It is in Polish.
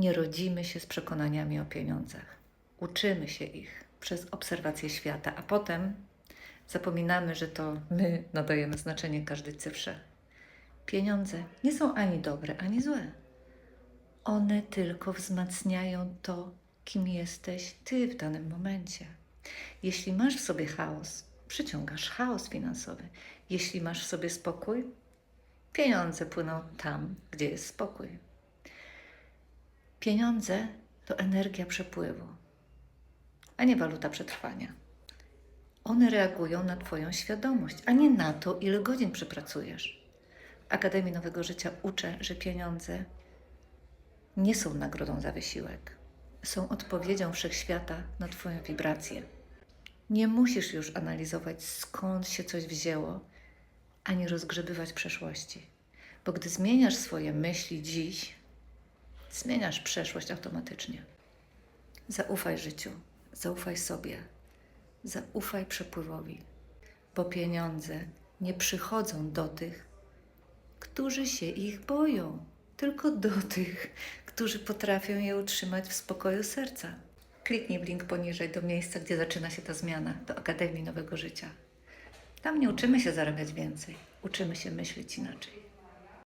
Nie rodzimy się z przekonaniami o pieniądzach. Uczymy się ich przez obserwację świata, a potem zapominamy, że to my nadajemy znaczenie każdej cyfrze. Pieniądze nie są ani dobre, ani złe. One tylko wzmacniają to, kim jesteś ty w danym momencie. Jeśli masz w sobie chaos, przyciągasz chaos finansowy. Jeśli masz w sobie spokój, pieniądze płyną tam, gdzie jest spokój. Pieniądze to energia przepływu, a nie waluta przetrwania. One reagują na Twoją świadomość, a nie na to, ile godzin przepracujesz. Akademii Nowego Życia uczę, że pieniądze nie są nagrodą za wysiłek. Są odpowiedzią wszechświata na Twoją wibrację. Nie musisz już analizować, skąd się coś wzięło, ani rozgrzebywać przeszłości. Bo gdy zmieniasz swoje myśli dziś, zmieniasz przeszłość automatycznie. Zaufaj życiu, zaufaj sobie, zaufaj przepływowi, bo pieniądze nie przychodzą do tych, którzy się ich boją, tylko do tych, którzy potrafią je utrzymać w spokoju serca. Kliknij w link poniżej do miejsca, gdzie zaczyna się ta zmiana, do Akademii Nowego Życia. Tam nie uczymy się zarabiać więcej, uczymy się myśleć inaczej.